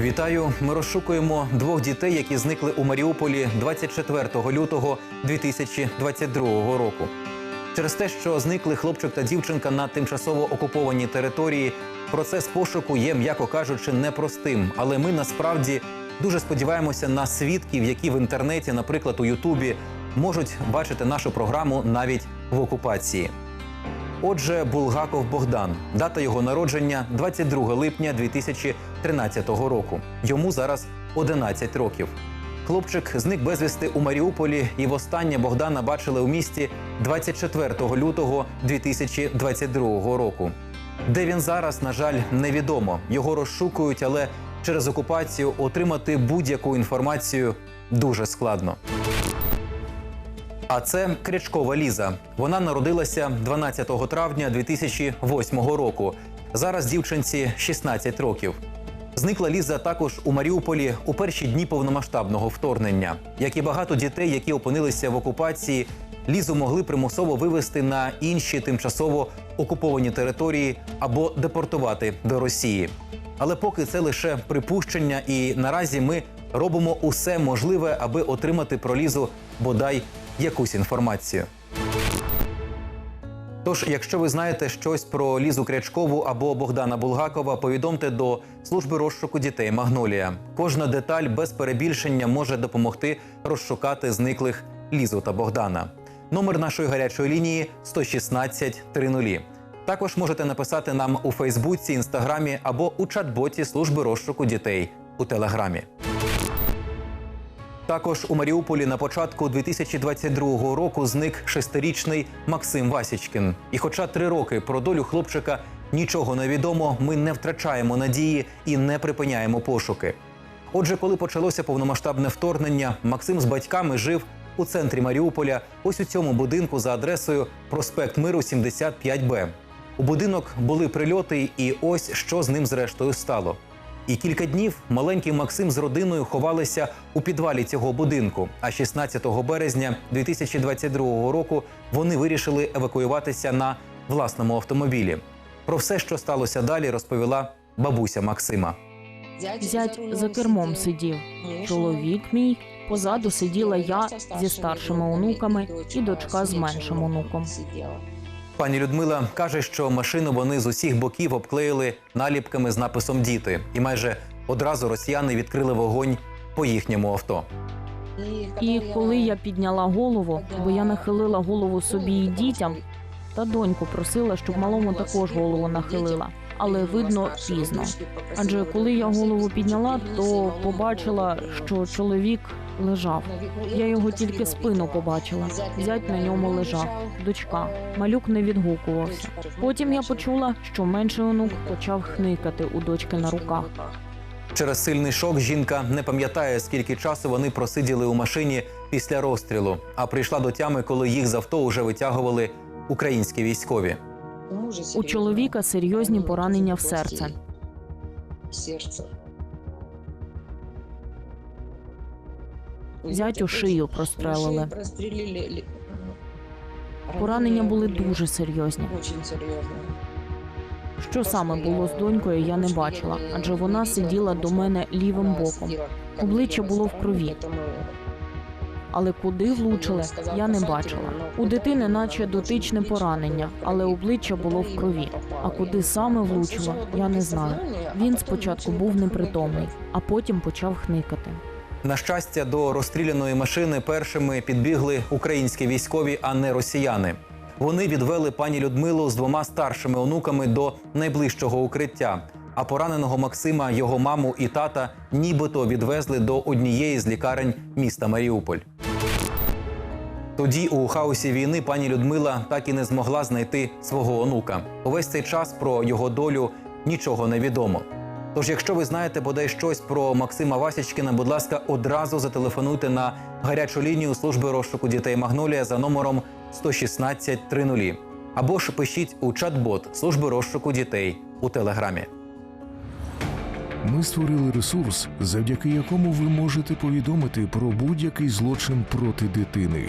Вітаю! Ми розшукуємо двох дітей, які зникли у Маріуполі 24 лютого 2022 року. Через те, що зникли хлопчик та дівчинка на тимчасово окупованій території, процес пошуку є, м'яко кажучи, непростим. Але ми насправді дуже сподіваємося на свідків, які в інтернеті, наприклад, у Ютубі, можуть бачити нашу програму навіть в окупації. Отже, Булгаков Богдан, дата його народження 22 липня 2013 року. Йому зараз 11 років. Хлопчик зник безвісти у Маріуполі, і востаннє Богдана бачили у місті 24 лютого 2022 року. Де він зараз, на жаль, невідомо. Його розшукують, але через окупацію отримати будь-яку інформацію дуже складно. А це Крячкова Ліза. Вона народилася 12 травня 2008 року. Зараз дівчинці 16 років. Зникла Ліза також у Маріуполі у перші дні повномасштабного вторгнення. Як і багато дітей, які опинилися в окупації, Лізу могли примусово вивезти на інші тимчасово окуповані території або депортувати до Росії. Але поки це лише припущення, і наразі ми робимо усе можливе, аби отримати про Лізу бодай якусь інформацію. Тож, якщо ви знаєте щось про Лізу Крячкову або Богдана Булгакова, повідомте до служби розшуку дітей Магнолія. Кожна деталь без перебільшення може допомогти розшукати зниклих Лізу та Богдана. Номер нашої гарячої лінії 116 30. Також можете написати нам у Фейсбуці, Інстаграмі або у чат-боті служби розшуку дітей у Телеграмі. Також у Маріуполі на початку 2022 року зник шестирічний Максим Васічкін. І хоча три роки про долю хлопчика нічого не відомо, ми не втрачаємо надії і не припиняємо пошуки. Отже, коли почалося повномасштабне вторгнення, Максим з батьками жив у центрі Маріуполя, ось у цьому будинку за адресою Проспект Миру 75Б. У будинок були прильоти, і ось що з ним зрештою стало. І кілька днів маленький Максим з родиною ховалися у підвалі цього будинку. А 16 березня 2022 року вони вирішили евакуюватися на власному автомобілі. Про все, що сталося далі, розповіла бабуся Максима. Зять за кермом сидів. Чоловік мій позаду сиділа я зі старшими онуками і дочка з меншим онуком. Пані Людмила каже, що машину вони з усіх боків обклеїли наліпками з написом Діти, і майже одразу росіяни відкрили вогонь по їхньому авто. І коли я підняла голову, бо я нахилила голову собі і дітям, та доньку просила, щоб малому також голову нахилила. Але видно пізно. Адже коли я голову підняла, то побачила, що чоловік лежав. Я його тільки спину побачила. Зять на ньому лежав. Дочка. Малюк не відгукувався. Потім я почула, що менший онук почав хникати у дочки на руках. Через сильний шок жінка не пам'ятає, скільки часу вони просиділи у машині після розстрілу, а прийшла до тями, коли їх з авто уже витягували українські військові. У чоловіка серйозні поранення в серце. Зятю шию. Прострелили. Поранення були дуже серйозні. Що саме було з донькою, я не бачила, адже вона сиділа до мене лівим боком. Обличчя було в крові. Але куди влучили, я не бачила. У дитини, наче дотичне поранення, але обличчя було в крові. А куди саме влучило, я не знаю. Він спочатку був непритомний, а потім почав хникати. На щастя, до розстріляної машини першими підбігли українські військові, а не росіяни. Вони відвели пані Людмилу з двома старшими онуками до найближчого укриття. А пораненого Максима, його маму і тата нібито відвезли до однієї з лікарень міста Маріуполь. Тоді у хаосі війни пані Людмила так і не змогла знайти свого онука. Увесь цей час про його долю нічого не відомо. Тож, якщо ви знаєте бодай щось про Максима Васічкіна, будь ласка, одразу зателефонуйте на гарячу лінію служби розшуку дітей Магнолія за номером 116 30. або ж пишіть у чат-бот служби розшуку дітей у телеграмі. Ми створили ресурс, завдяки якому ви можете повідомити про будь-який злочин проти дитини.